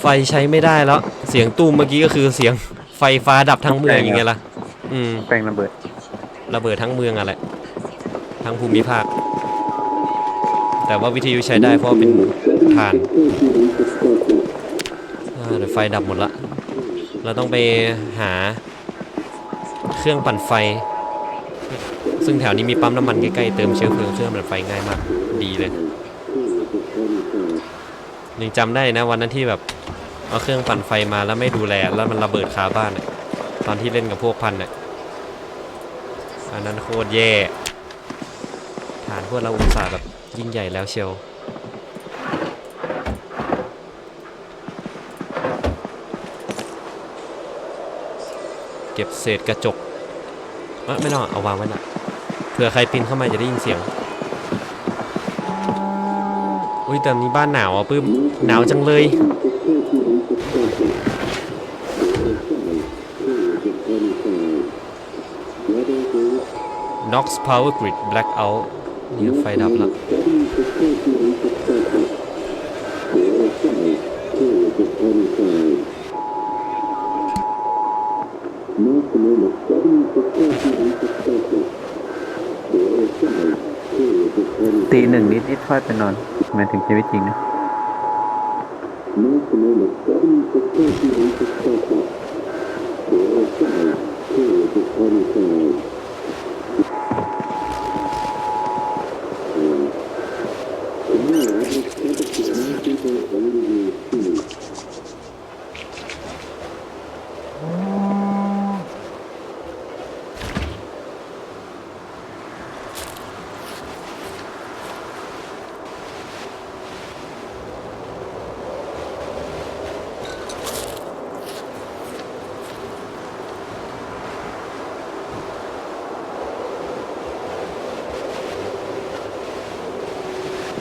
ไฟใช้ไม่ได้แล้ว เสียงตู้มเมื่อกี้ก็คือเสียงไฟฟ้าดับทั้งเมืองอย่างเงี้ยล่ะอืมแปลงระเบิด ระเบิดทั้งเมืองอะไรทั้งภูมิภาค แต่ว่าวิทยุใช้ได้เพราะว่าเป็นถ่านอ่าเดี๋ยวไฟดับหมดละ เราต้องไปหา เครื่องปั่นไฟ ซึ่งแถวนี้มีปั๊มน้ำมันใกล้ๆเติมเชื้อเพลิงเครื่องปั่นไฟง่ายมาก ดีเลย ยังจำได้นะวันนั้นที่แบบเอาเครื่องปั่นไฟมาแล้วไม่ดูแลแล้วมันระเบิดคาบ้านอะตอนที่เล่นกับพวกพันอะอันนั้นโคตรแย่ฐานพวกเราอุตส่าห์แบบยิ่งใหญ่แล้วเชียวเก็บเศษกระจกไม่ต้องเอาวางไว้นะเผื่อใครปีนเข้ามาจะได้ยินเสียง อุ้ยแต่นี้บ้านหนาวอะปื้มหนาวจังเลย Knox Power Grid Blackout นี่ไฟดับแล้วตีหนึ่งนิดนิดค่อยไปนอน หมายถึงชีวิตจริงนะเ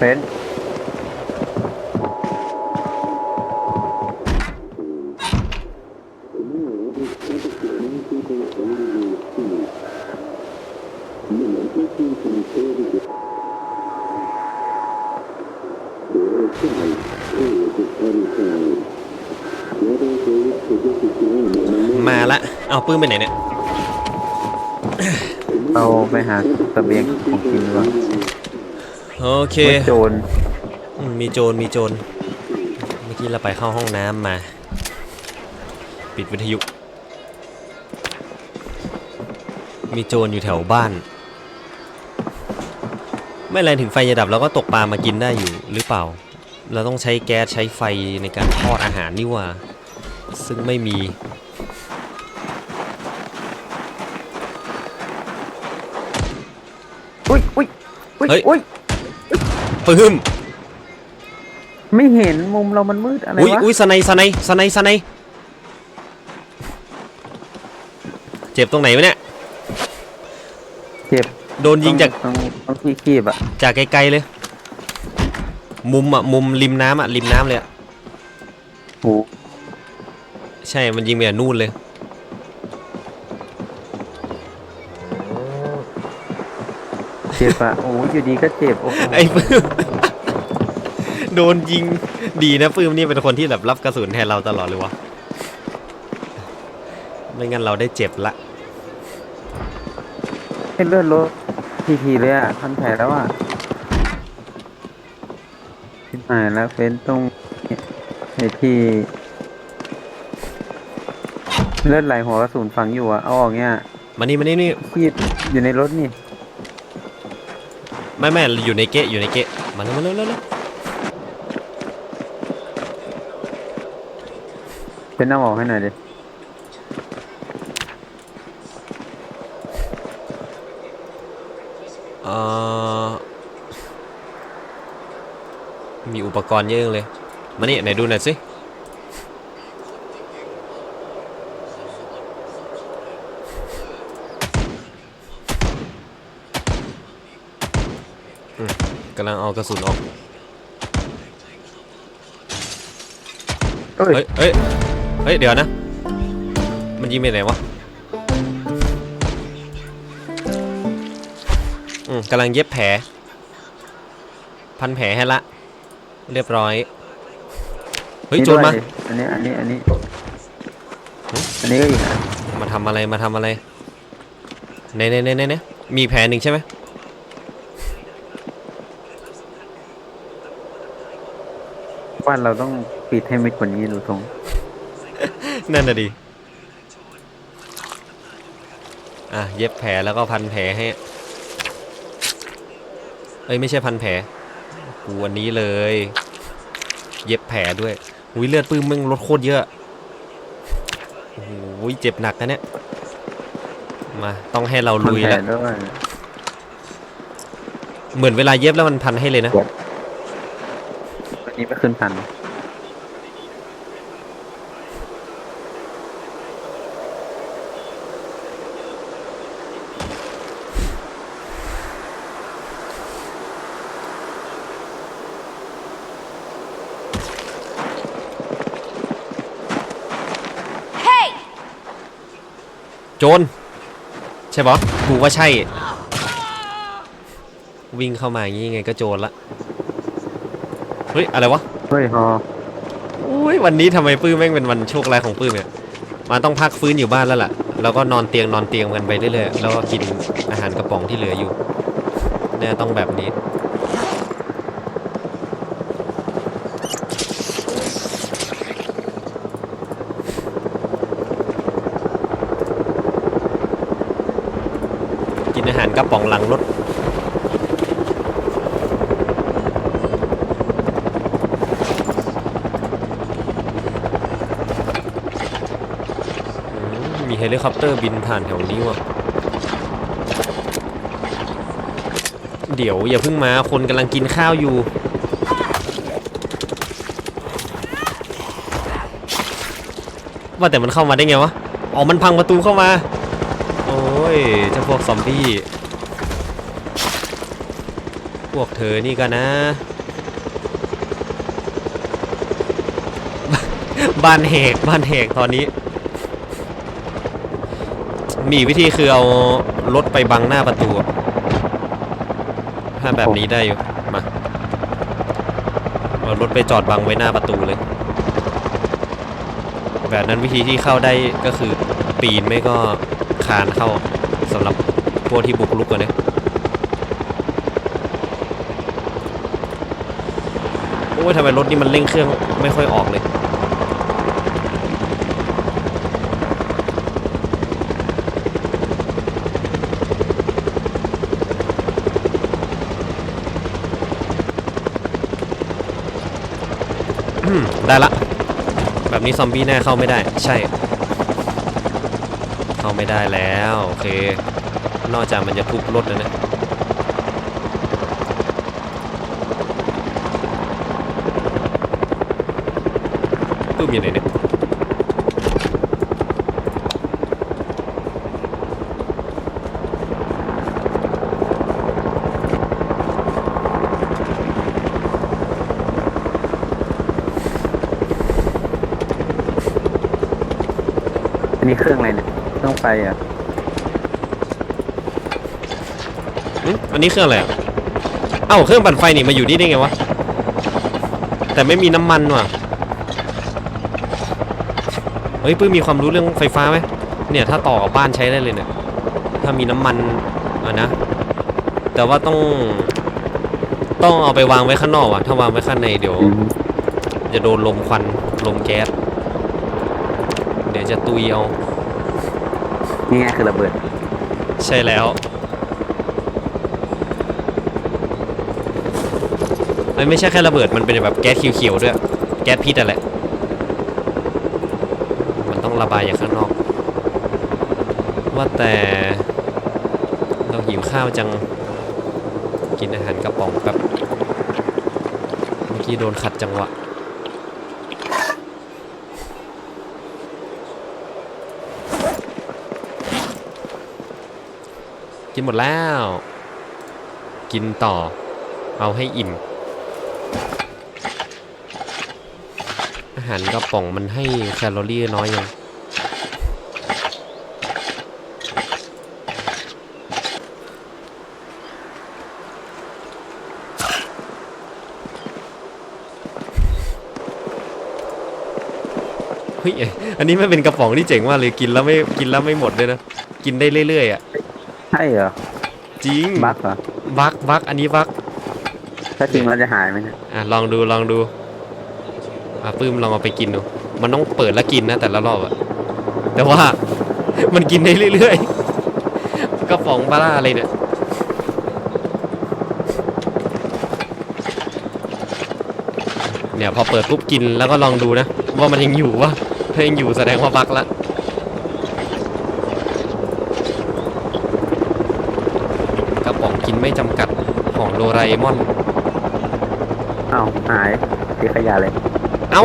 ฟนมาละ เอาปื้มไปไหนเนี่ย เอาไปหาตะเบียงของกินดีกว่า โอเคว่าโจรอืมมีโจรมีโจรเมื่อกี้เราไปเข้าห้องน้ำมา ปิดวิทยุ มีโจรอยู่แถวบ้าน ไม่แรงถึงไฟจะดับเราก็ตกปลามากินได้อยู่หรือเปล่า เราต้องใช้แก๊สใช้ไฟในการทอดอาหารนี่หว่า ซึ่งไม่มี อุ้ยอุ้ยอุ้ยเฮ้ย อุ้ย ปื้มไม่เห็นมุมเรามันมืดอะไรอุ้ยวะอุ้ยสไนสไนสไนสไนเจ็บตรงไหนวะเนี่ย เจ็บโดนยิงจากต้องต้องที่คีบอะจากไกลๆเลย มุมอะมุมริมน้ำอะริมน้ำเลยอะหูใช่ มันยิงไปอะนู่นเลย เจ็บอะโอ้ยอยู่ดีก็เจ็บโอ้โหไอ้ปื้ม โดนยิงดีนะปื้มนี่เป็นคนที่แบบรับกระสุนแทนเราตลอดเลยวะไม่งั้นเราได้เจ็บละเป็นเลือดรถทีทีเลยอะทันแผลแล้วอะทิหายแล้วเฟ้นตรงไอ้ที่เลือดไหลหัวกระสุนฝังอยู่อะเอาออกเนี้ยมานี่มานี่นี่คีบอยู่ในรถนี่ ไม่ไม่อยู่ในเกะอยู่ในเกะมาเร็วมาเร็วเร็วเร็วเป็นเอาออกให้หน่อยดิเอ่อมีอุปกรณ์เยอะเลยมานี่ไหนดูหน่อยสิำลังเอากระสุนออก เอ้ยเฮ้ย เฮ้ย เฮ้ย เดี๋ยวนะ มันยิงไปไหนวะ อืมกำลังเย็บแผล พันแผลให้ละ เรียบร้อยฮ้ยโจรมา ด้วยอันนี้อันนี้อันนี้ อันนี้ก็อีกอันมาทำอะไร มาทำอะไรเน่เน่เน่เน่เน่มีแผนหนึ่งใช่ไหม บ้านเราต้องปิดให้มิดกว่านี้ดูทรงนั่นน่ะดิ อะ เย็บแผลแล้วก็พันแผลให้ เอ้ย ไม่ใช่พันแผลกูวันนี้เลย เย็บแผลด้วยอุ้ยเลือดปื้มมึงลดโคตรเยอะโอ้โหเจ็บหนักนะเนี่ย มา ต้องให้เราลุยแผแล้วด้วยเหมือนเวลาเย็บแล้วมันพันให้เลยนะวั นนี้ไม่ขึ้นพันโจรใช่ปะกูว่าใช่ วิ่งเข้ามาอย่างงี้ไงก็โจรละ เฮ้ย อะไรวะ เฮ้ยฮออุ้ยวันนี้ทำไมปื้มแม่งเป็นวันโชคร้ายของปื้มเนี่ยมันต้องพักฟื้นอยู่บ้านแล้วล่ะ แล้วก็นอนเตียงนอนเตียงกันไปเรื่อยๆ แล้วก็กินอาหารกระป๋องที่เหลืออยู่ เนี่ยต้องแบบนี้ กินอาหารกระป๋องหลังรถ อืมมีเฮลิคอปเตอร์บินผ่านแถวนี้ว่ะ เดี๋ยวอย่าเพิ่งมาคนกำลังกินข้าวอยู่ ว่าแต่มันเข้ามาได้ไงวะ อ๋อ มันพังประตูเข้ามา โอ้ยเจ้าพวกซอมบี้ พวกเธอนี่กันนะบ้านแหกบ้านแหกตอนนี้ มีวิธีคือเอารถไปบังหน้าประตู ถ้าแบบนี้ได้อยู่ มา เอารถไปจอดบังไว้หน้าประตูเลย แบบนั้นวิธีที่เข้าได้ก็คือปีนไม่ก็คานเข้าสำหรับพวกที่บุกลุกกันเนี่ยโอ้ยทำไมรถนี่มันเร่งเครื่องไม่ค่อยออกเลย ได้ละ แบบนี้ซอมบี้แน่เข้าไม่ได้ ใช่ เข้าไม่ได้แล้วโอเค นอกจากมันจะทุบรถนะนะปื้มอยู่ไหนเนี่ย นนี้เครื่องอะไรเนี่ยเครื่องไฟอะอืมอันนี้เครื่องอะไรอะเอ้าเครื่องปั่นไฟนี่มาอยู่นี่ได้ไงวะ แต่ไม่มีน้ำมันว่ะ เฮ้ยปื้มมีความรู้เรื่องไฟฟ้าไหมเนี่ยถ้าต่อกับบ้านใช้ได้เลยเนี่ย ถ้ามีน้ำมันอะนะ แต่ว่าต้อง ต้องเอาไปวางไว้ข้างนอกว่ะ ถ้าวางไว้ข้างในเดี๋ยวอืมจะโดนลมควันลมแก๊สเดี๋ ยวจะตุยเอา นี่ไงคือระเบิด ใช่แล้วมันไม่ใช่แค่ระเบิด มันเป็นแบบแก๊สเขียวๆด้วย แก๊สพิษอะแหละมันต้องระบายอย่างข้างนอก ว่าแต่เราหิวข้าวจัง กินอาหารกระป๋องแบบ เมื่อกี้โดนขัดจังหวะ กินหมดแล้ว กินต่อ เอาให้อิ่ม อาหารกระป๋องมันให้แคลอรี่น้อยยังเฮ้ย อันนี้ไม่เป็นกระป๋องที่เจ๋งมากเลย กินแล้วไม่ กินแล้วไม่หมดเลยนะ กินได้เรื่อยๆอะ ใช่เหรอจริงบั๊กเหรอบักบักอันนี้บักถ้าจริงเราจะหายไหมเนี่ยอะลองดูลองดูอะปื้มลองเอาไปกินดูมันต้องเปิดแล้วกินนะแต่ละรอบอะแต่ว่า มันกินได้เรื่อยๆกระป๋องปลาร่าอะไรเนี่ยเนี่ยพอเปิดปุ๊บกินแล้วก็ลองดูนะ ว่ามันยังอยู่วะถ้ายังอยู่แสดงว่าบักละกระป๋องกิน ไม่จำกัดของโดราเอมอนเอ้าหายที่ขยะเลย เอ้า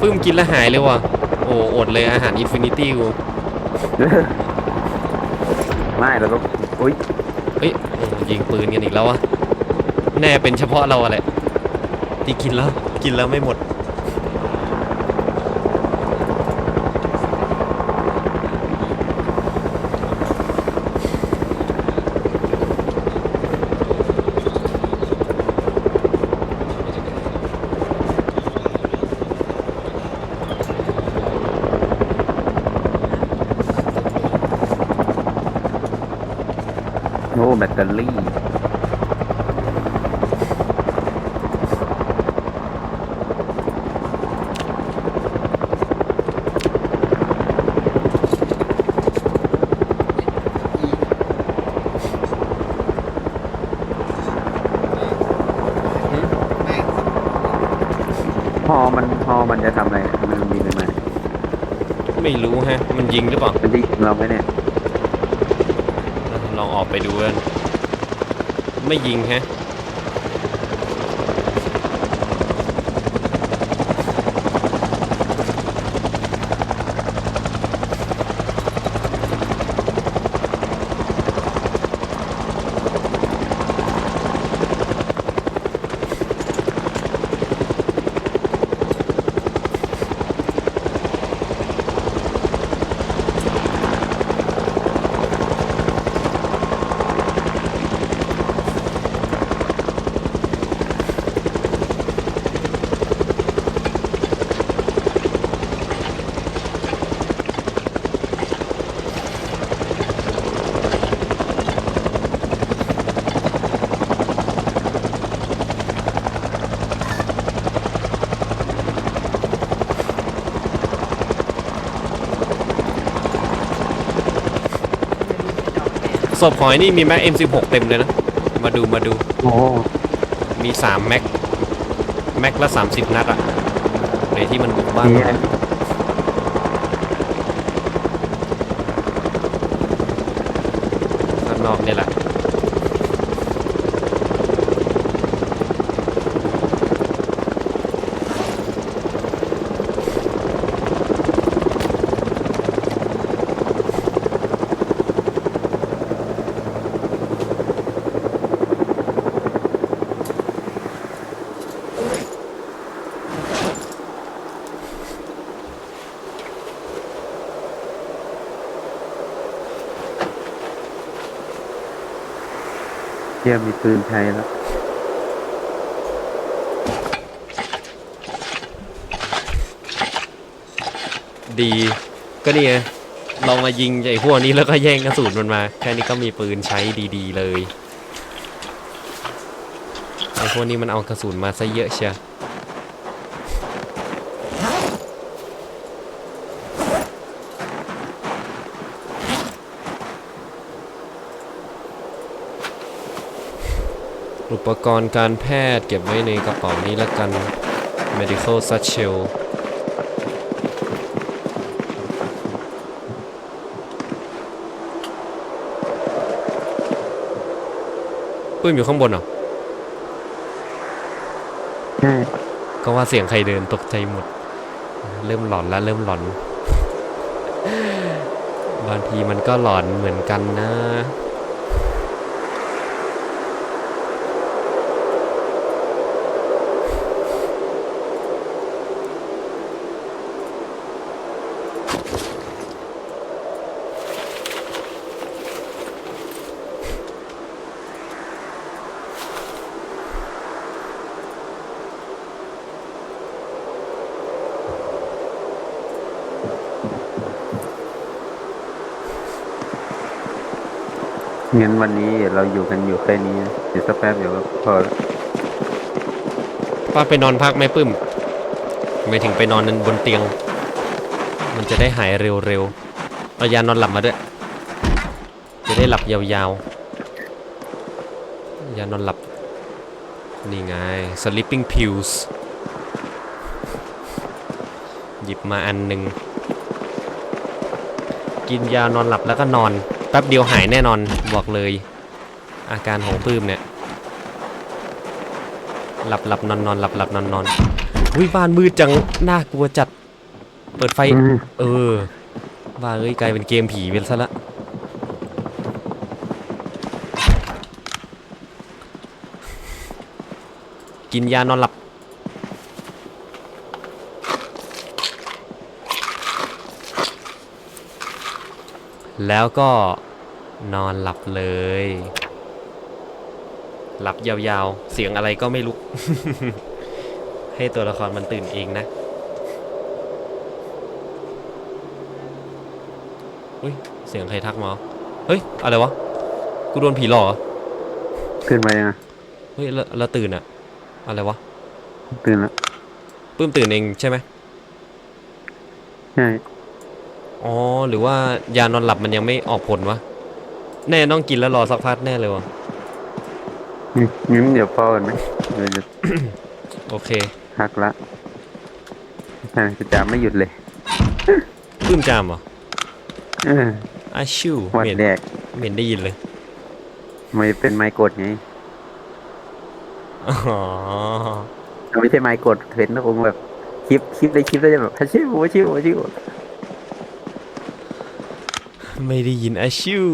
ปื้มกินแล้วหายเลยว่ะ โอ้อดเลยอาหารอินฟินิตี้กู ไม่เราต้องอุ้ยเฮ้ยโอ้ยิงปืนกันอีกแล้ววะ แน่เป็นเฉพาะเราอะไรที่กินแล้ว กินแล้วไม่หมด แบตเตอรี่พอมันพอมันจะทำอะไรเนี่ยมันบินไปไหมไม่รู้ฮะ มันยิงหรือเปล่า มันจะยิงเราไหมเนี่ยล อออกไปดูกันไม่ยิงฮะ ศพหอยนี่มีแม็ก M16 เต็มเลยนะ มาดูมาดู โอ้มีสามแม็ก แม็กละสามสิบนัดอะในที่มันบุกบ้านนี่เราข้างนอกนี่แหละ ชี่ยมีปืนใช้แล้วดี ก็นี่ไงลองมายิงไอ้พวกนี้แล้วก็แย่งกระสุนมันมา แค่นี้ก็มีปืนใช้ดีๆเลย ไอ้พวกนี้มันเอากระสุนมาซะเยอะเชียว ปกรณ์การแพทย์เก็บไว้ในกระเป๋านี้ละกัน medical satchel ปื้มอยู่ข้างบนเหรอใช่ก็ว่าเสียงใครเดินตกใจหมด เริ่มหลอนแล้วเริ่มหลอน บางทีมันก็หลอนเหมือนกันนะ งั้นวันนี้เราอยู่กันอยู่แค่นี้เดี๋ยวสักแป๊บเดี๋ยวก็พอป้าไปนอนพักไหมปื้มไม่ถึงไปนอนบนเตียง มันจะได้หายเร็วๆเอายานอนหลับมาด้วย จะได้หลับยาวๆยานอนหลับ นี่ไง sleeping pills หยิบมาอันหนึ่งกินยานอนหลับแล้วก็นอน แป๊บเดียวหายแน่นอนบอกเลย อาการของปื้มเนี่ย หลับหลับนอนนอนหลับหลับนอนนอนอุ้ยบ้านมืดจังน่ากลัวจัด เปิดไฟอืมเออบ้าเอ้ยกลายเป็นเกมผีไปซะละกินยานอนหลับ แล้วก็นอนหลับเลย หลับยาวๆ เสียงอะไรก็ไม่รู้ให้ตัวละครมันตื่นเองนะอุ้ยเสียงใครทักมา เฮ้ย อะไรวะ กูโดนผีหลอกเหรอตื่นมายังไงเฮ้ยแล้วแล้วตื่นอะอะไรวะ ตื่นแล้วปื้มตื่นเองใช่ไหมใช่ อ๋อหรือว่ายานอนหลับมันยังไม่ออกผลวะแน่ต้องกินแล้วรอสักพักแน่เลยวะอืมงั้นเดี๋ยวพอกันไหมเดี๋ยวจะโอเคพักละใช่จะจามไม่หยุดเลยปื้มจามเหรอเอออาชิววันเหม็นแรกเหม็นได้ยินเลยไม่เป็นไม้กดไงอ๋อไม่ใช่ไม้กดเห็นนะคงแบบคลิปคลิปได้คลิปได้จะแบบฮัชิวฮัชิวฮัชิว ไม่ได้ยินอาชิว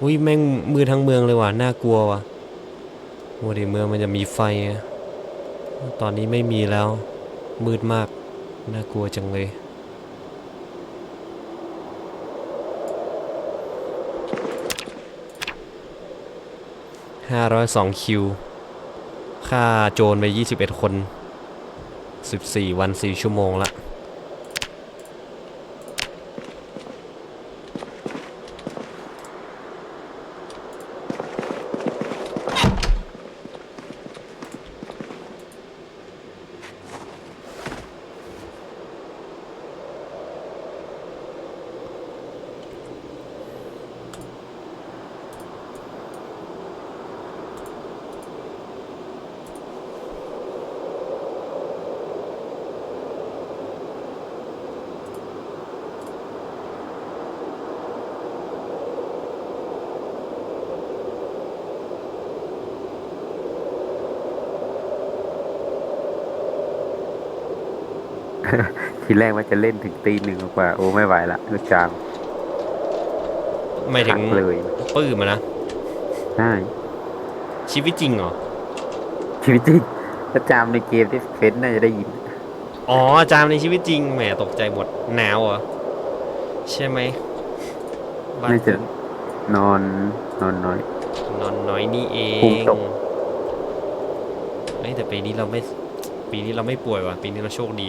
อุ้ยแม่งมือทั้งเมืองเลยว่ะน่ากลัวว่ะโมเดเมืองมันจะมีไฟ ตอนนี้ไม่มีแล้ว มืดมาก น่ากลัวจังเลย ห้าร้อยสองคิว ค่าโจรไปยี่สิบเอ็ดคน สิบสี่วันสี่ชั่วโมงละ ทีแรกว่าจะเล่นถึงตีหนึ่งกว่า โอ้ไม่ไหวละก็จามไม่ถึงพักเลย ปื้มอะนะใช่ชีวิตจริงเหรอ ชีวิตจริงถ้าจามในเกมที่เฟ้นน่าจะได้ยิน อ๋ออาจารย์ในชีวิตจริง แหมตกใจหมดหนาวเหรอ ใช่ไหมบ้านน่าจะนอนนอนน้อย นอนน้อยนี่เอภูมิงตกเอ้ยแต่ปีนี้เราไม่ ปีนี้เราไม่ป่วยว่ะ ปีนี้เราโชคดี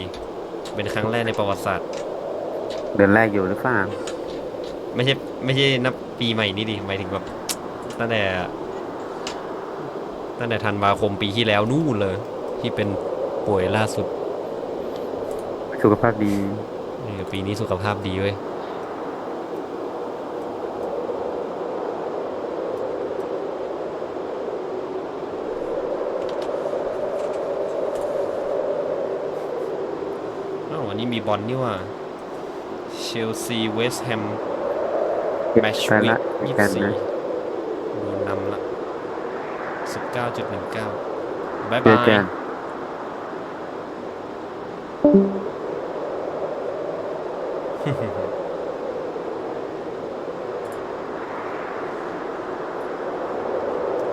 เป็นครั้งแรกในประวัติศาสตร์ เดือนแรกอยู่หรือเปล่าไม่ใช่ไม่ใช่นับปีใหม่นี้ดิหมายถึงแบบตั้งแต่ตั้งแต่ธันวาคมปีที่แล้วนู่นเลย ที่เป็นป่วยล่าสุด สุขภาพดี เออปีนี้สุขภาพดีเว้ย อ้าววันนี้มีบ อลนี่ว่าเชลซีเวสต์แฮมแมชไปวีละคยี่กัสินบสี่นะโดนนำละสิบเก้าจุดหนึ่งเก้าบายเจอบายกัน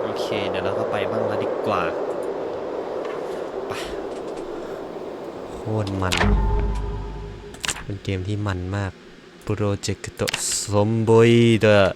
โอเค เดี๋ยวเราก็ไปบ้างแล้วดีกว่า ไปโคตรมัน เป็นเกมที่มันมากโปรเจกต์โตสมบูรณ์